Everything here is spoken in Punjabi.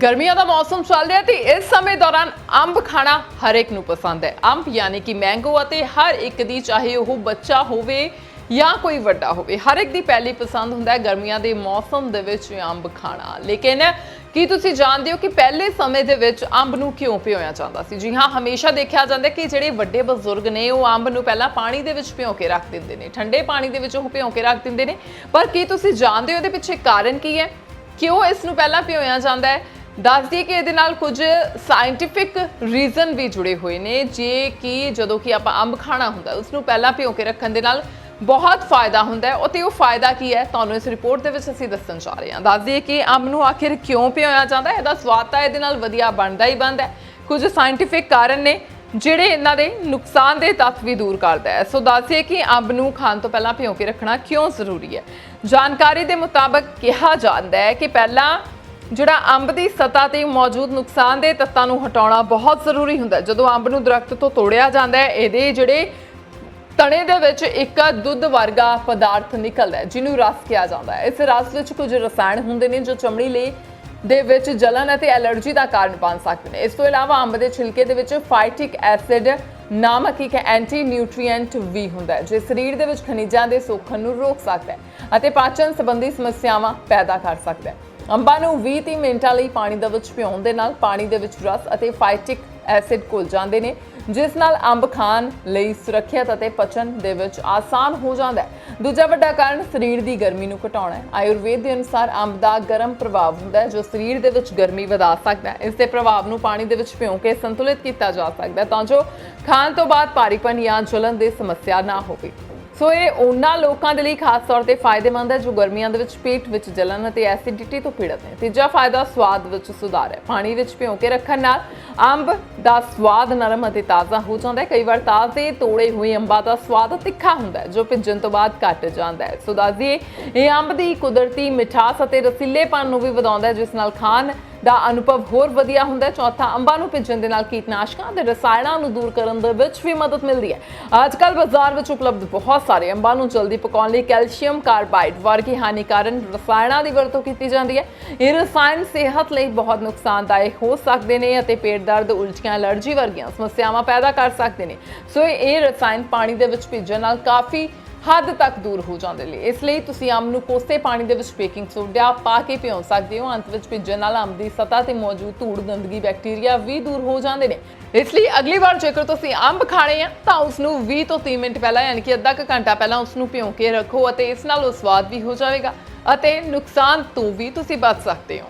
ਗਰਮੀਆਂ ਦਾ ਮੌਸਮ ਚੱਲ ਰਿਹਾ ਤੇ ਇਸ ਸਮੇਂ ਦੌਰਾਨ ਅੰਬ ਖਾਣਾ ਹਰ ਇੱਕ ਨੂੰ ਪਸੰਦ ਹੈ। ਅੰਬ ਯਾਨੀ ਕਿ ਮੈਂਗੋ ਅਤੇ ਹਰ ਇੱਕ ਦੀ ਚਾਹੇ ਉਹ ਬੱਚਾ ਹੋਵੇ ਜਾਂ ਕੋਈ ਵੱਡਾ ਹੋਵੇ, ਹਰ ਇੱਕ ਦੀ ਪਹਿਲੀ ਪਸੰਦ ਹੁੰਦਾ ਹੈ ਗਰਮੀਆਂ ਦੇ ਮੌਸਮ ਦੇ ਵਿੱਚ ਅੰਬ ਖਾਣਾ। ਲੇਕਿਨ ਕੀ ਤੁਸੀਂ ਜਾਣਦੇ ਹੋ ਕਿ ਪਹਿਲੇ ਸਮੇਂ ਦੇ ਵਿੱਚ ਅੰਬ ਨੂੰ ਕਿਉਂ ਭਿਓਇਆ ਜਾਂਦਾ ਸੀ? ਜੀ ਹਾਂ, ਹਮੇਸ਼ਾ ਦੇਖਿਆ ਜਾਂਦਾ ਕਿ ਜਿਹੜੇ ਵੱਡੇ ਬਜ਼ੁਰਗ ਨੇ, ਉਹ ਅੰਬ ਨੂੰ ਪਹਿਲਾਂ ਪਾਣੀ ਦੇ ਵਿੱਚ ਭਿਓ ਕੇ ਰੱਖ ਦਿੰਦੇ ਨੇ, ਠੰਡੇ ਪਾਣੀ ਦੇ ਵਿੱਚ ਉਹ ਭਿਓ ਕੇ ਰੱਖ ਦਿੰਦੇ ਨੇ। ਪਰ ਕੀ ਤੁਸੀਂ ਜਾਣਦੇ ਹੋ ਇਹਦੇ ਪਿੱਛੇ ਕਾਰਨ ਕੀ ਹੈ? ਕਿਉਂ ਇਸ ਨੂੰ ਪਹਿਲਾਂ ਭਿਓਇਆ ਜਾਂਦਾ ਹੈ? ਦੱਸ ਦਈਏ ਕਿ ਇਹਦੇ ਨਾਲ ਕੁਝ ਸਾਇੰਟਿਫਿਕ ਰੀਜ਼ਨ ਵੀ ਜੁੜੇ ਹੋਏ ਨੇ, ਜੇ ਕਿ ਜਦੋਂ ਕਿ ਆਪਾਂ ਅੰਬ ਖਾਣਾ ਹੁੰਦਾ ਉਸ ਨੂੰ ਪਹਿਲਾਂ ਭਿਓ ਕੇ ਰੱਖਣ ਦੇ ਨਾਲ ਬਹੁਤ ਫਾਇਦਾ ਹੁੰਦਾ ਹੈ। ਅਤੇ ਉਹ ਫਾਇਦਾ ਕੀ ਹੈ? ਤੁਹਾਨੂੰ ਇਸ ਰਿਪੋਰਟ ਦੇ ਵਿੱਚ ਅਸੀਂ ਦੱਸਣ ਜਾ ਰਹੇ ਹਾਂ। ਦੱਸ ਦਈਏ ਕਿ ਅੰਬ ਨੂੰ ਆਖਿਰ ਕਿਉਂ ਭਿਓਇਆ ਜਾਂਦਾ ਹੈ? ਇਹਦਾ ਸਵਾਦ ਤਾਂ ਇਹਦੇ ਨਾਲ ਵਧੀਆ ਬਣਦਾ ਹੀ ਬਣਦਾ ਹੈ। ਕੁਝ ਸਾਇੰਟਿਫਿਕ ਕਾਰਨ ਨੇ, ਜਿਹੜੇ ਇਹਨਾਂ ਦੇ ਨੁਕਸਾਨ ਦੇ ਤੱਤ ਵੀ ਦੂਰ ਕਰਦਾ ਹੈ। ਸੋ ਦੱਸਿਏ ਕਿ ਅੰਬ ਨੂੰ ਖਾਣ ਤੋਂ ਪਹਿਲਾਂ ਭਿਓ ਕੇ ਰੱਖਣਾ ਕਿਉਂ ਜ਼ਰੂਰੀ ਹੈ? ਜਾਣਕਾਰੀ ਦੇ ਮੁਤਾਬਕ ਕਿਹਾ ਜਾਂਦਾ ਹੈ ਕਿ ਪਹਿਲਾਂ ਜਿਹੜਾ ਅੰਬ ਦੀ ਸਤ੍ਹਾ ਤੇ ਮੌਜੂਦ ਨੁਕਸਾਨ ਦੇ ਤੱਤਾਂ ਨੂੰ ਹਟਾਉਣਾ ਬਹੁਤ ਜ਼ਰੂਰੀ ਹੁੰਦਾ ਜਦੋਂ ਅੰਬ ਨੂੰ ਦਰਖਤ ਤੋਂ ਤੋੜਿਆ ਜਾਂਦਾ ਹੈ, ਇਹਦੇ ਜਿਹੜੇ ਤਣੇ ਦੇ ਵਿੱਚ ਇੱਕ ਦੁੱਧ ਵਰਗਾ ਪਦਾਰਥ ਨਿਕਲਦਾ ਜਿਹਨੂੰ ਰਸ ਕਿਹਾ ਜਾਂਦਾ ਹੈ। ਇਸ ਰਸ ਵਿੱਚ ਕੁਝ ਰਸਾਇਣ ਹੁੰਦੇ ਨੇ ਜੋ ਚਮੜੀ ਲਈ ਦੇ ਵਿੱਚ ਜਲਨ ਅਤੇ ਐਲਰਜੀ ਦਾ ਕਾਰਨ ਬਣ ਸਕਦੇ ਨੇ। ਇਸ ਤੋਂ ਇਲਾਵਾ ਅੰਬ ਦੇ ਛਿਲਕੇ ਦੇ ਵਿੱਚ ਫਾਈਟਿਕ ਐਸਿਡ ਨਾਮਕ ਇੱਕ ਐਂਟੀ ਨਿਊਟ੍ਰੀਐਂਟ ਵੀ ਹੁੰਦਾ ਹੈ, ਜੋ ਸਰੀਰ ਦੇ ਵਿੱਚ ਖਣਿਜਾਂ ਦੇ ਸੋਖਣ ਨੂੰ ਰੋਕ ਸਕਦਾ ਹੈ ਅਤੇ ਪਾਚਨ ਸੰਬੰਧੀ ਸਮੱਸਿਆਵਾਂ ਪੈਦਾ ਕਰ ਸਕਦਾ ਹੈ। ਅੰਬਾਂ ਨੂੰ 20-30 ਮਿੰਟਾਂ ਲਈ ਪਾਣੀ ਦੇ ਵਿੱਚ ਭਿਉਣ ਦੇ ਨਾਲ ਪਾਣੀ ਦੇ ਵਿੱਚ ਰਸ ਅਤੇ ਫਾਈਟਿਕ ਐਸਿਡ ਘੁਲ ਜਾਂਦੇ ਨੇ, ਜਿਸ ਨਾਲ ਅੰਬ ਖਾਣ ਲਈ ਸੁਰੱਖਿਅਤ ਅਤੇ ਪਚਨ ਦੇ ਵਿੱਚ ਆਸਾਨ ਹੋ ਜਾਂਦਾ ਹੈ। ਦੂਜਾ ਵੱਡਾ ਕਾਰਨ ਸਰੀਰ ਦੀ ਗਰਮੀ ਨੂੰ ਘਟਾਉਣਾ ਹੈ। ਆਯੁਰਵੇਦ ਦੇ ਅਨੁਸਾਰ ਅੰਬ ਦਾ ਗਰਮ ਪ੍ਰਭਾਵ ਹੁੰਦਾ ਹੈ, ਜੋ ਸਰੀਰ ਦੇ ਵਿੱਚ ਗਰਮੀ ਵਧਾ ਸਕਦਾ ਹੈ। ਇਸ ਦੇ ਪ੍ਰਭਾਵ ਨੂੰ ਪਾਣੀ ਦੇ ਵਿੱਚ ਭਿਉਂ ਕੇ ਸੰਤੁਲਿਤ ਕੀਤਾ ਜਾ ਸਕਦਾ ਤਾਂ ਜੋ ਖਾਣ ਤੋਂ ਬਾਅਦ ਭਾਰੀਪਨ ਜਾਂ ਜਲਨ ਦੀ ਸਮੱਸਿਆ ਨਾ ਹੋਵੇ। ਸੋ ਇਹ ਉਹਨਾਂ ਲੋਕਾਂ ਦੇ ਲਈ ਖਾਸ ਤੌਰ ਤੇ ਫਾਇਦੇਮੰਦ ਹੈ ਜੋ ਗਰਮੀਆਂ ਦੇ ਵਿੱਚ ਪੇਟ ਵਿੱਚ ਜਲਨ ਅਤੇ ਐਸਿਡਿਟੀ ਤੋਂ ਪੀੜਤ ਨੇ। ਤੀਜਾ ਫਾਇਦਾ, ਸਵਾਦ ਵਿੱਚ ਸੁਧਾਰ ਹੈ। ਪਾਣੀ ਵਿੱਚ ਭਿਓ ਕੇ ਰੱਖਣ ਨਾਲ ਅੰਬ ਦਾ ਸਵਾਦ ਨਰਮ ਅਤੇ ਤਾਜ਼ਾ ਹੋ ਜਾਂਦਾ ਹੈ। ਕਈ ਵਾਰ ਤਾਜ਼ੇ, ਤੋੜੇ ਹੋਏ ਅੰਬਾਂ ਦਾ ਸਵਾਦ ਤਿੱਖਾ ਹੁੰਦਾ ਹੈ, ਜੋ ਭਿੱਜਣ ਤੋਂ ਬਾਅਦ ਘਟ ਜਾਂਦਾ ਹੈ। ਸੋ ਦੱਸਦੀਏ ਇਹ ਅੰਬ ਦੀ ਕੁਦਰਤੀ ਮਿਠਾਸ ਅਤੇ ਰਸੀਲੇਪਨ ਨੂੰ ਵੀ ਵਧਾਉਂਦਾ ਹੈ, ਜਿਸ ਨਾਲ ਖਾਣ ਦਾ ਅਨੁਭਵ ਹੋਰ ਵਧੀਆ ਹੁੰਦਾ ਹੈ। ਚੌਥਾ ਅੰਬਾਂ ਨੂੰ ਭਿੱਜਣ ਦੇ ਨਾਲ ਕੀਟਨਾਸ਼ਕਾਂ ਅਤੇ ਰਸਾਇਣਾਂ ਨੂੰ ਦੂਰ ਕਰਨ ਦੇ ਵਿੱਚ ਵੀ ਮਦਦ ਮਿਲਦੀ ਹੈ। ਅੱਜ ਕੱਲ੍ਹ ਬਾਜ਼ਾਰ ਵਿੱਚ ਉਪਲਬਧ ਬਹੁਤ ਸਾਰੇ ਅੰਬਾਂ ਨੂੰ ਜਲਦੀ ਪਕਾਉਣ ਲਈ ਕੈਲਸ਼ੀਅਮ ਕਾਰਬਾਈਡ ਵਰਗੀ ਹਾਨੀਕਾਰਕ ਰਸਾਇਣਾਂ ਦੀ ਵਰਤੋਂ ਕੀਤੀ ਜਾਂਦੀ ਹੈ। ਇਹ ਰਸਾਇਣ ਸਿਹਤ ਲਈ ਬਹੁਤ ਨੁਕਸਾਨਦਾਇਕ ਹੋ ਸਕਦੇ ਨੇ ਅਤੇ ਪੇਟ ਦਰਦ ਉਲਟੀਆਂ ਐਲਰਜੀ ਵਰਗੀਆਂ ਸਮੱਸਿਆਵਾਂ ਪੈਦਾ ਕਰ ਸਕਦੇ ਨੇ। ਸੋ ਇਹ ਰਸਾਇਣ ਪਾਣੀ ਦੇ ਵਿੱਚ ਭਿੱਜਣ ਨਾਲ ਕਾਫੀ ਹੱਦ ਤੱਕ ਦੂਰ ਹੋ ਜਾਂਦੇ ਨੇ। ਇਸ ਲਈ ਤੁਸੀਂ ਅੰਬ ਨੂੰ ਕੋਸੇ ਪਾਣੀ ਦੇ ਵਿੱਚ ਬੇਕਿੰਗ ਸੋਡਾ ਪਾ ਕੇ ਭਿਓ ਸਕਦੇ ਹੋ। ਅੰਤ ਵਿੱਚ ਭਿੱਜਣ ਨਾਲ ਅੰਬ ਦੀ ਸਤ੍ਹਾ ਤੇ ਮੌਜੂਦ ਧੂੜ, ਗੰਦਗੀ, ਬੈਕਟੀਰੀਆ ਵੀ ਦੂਰ ਹੋ ਜਾਂਦੇ ਨੇ। ਇਸ ਲਈ ਅਗਲੀ ਵਾਰ ਜੇਕਰ ਤੁਸੀਂ ਅੰਬ ਖਾਣੇ ਆ, ਤਾਂ ਉਸ ਨੂੰ 20 ਤੋਂ 30 ਮਿੰਟ ਪਹਿਲਾਂ ਯਾਨੀ ਕਿ ਅੱਧਾ ਕੁ ਘੰਟਾ ਪਹਿਲਾਂ ਉਸ ਨੂੰ ਭਿਓ ਕੇ ਰੱਖੋ ਅਤੇ ਇਸ ਨਾਲ ਉਹ ਸਵਾਦ ਵੀ ਹੋ ਜਾਵੇਗਾ ਅਤੇ ਨੁਕਸਾਨ ਤੋਂ ਵੀ ਤੁਸੀਂ ਬਚ ਸਕਦੇ ਹੋ।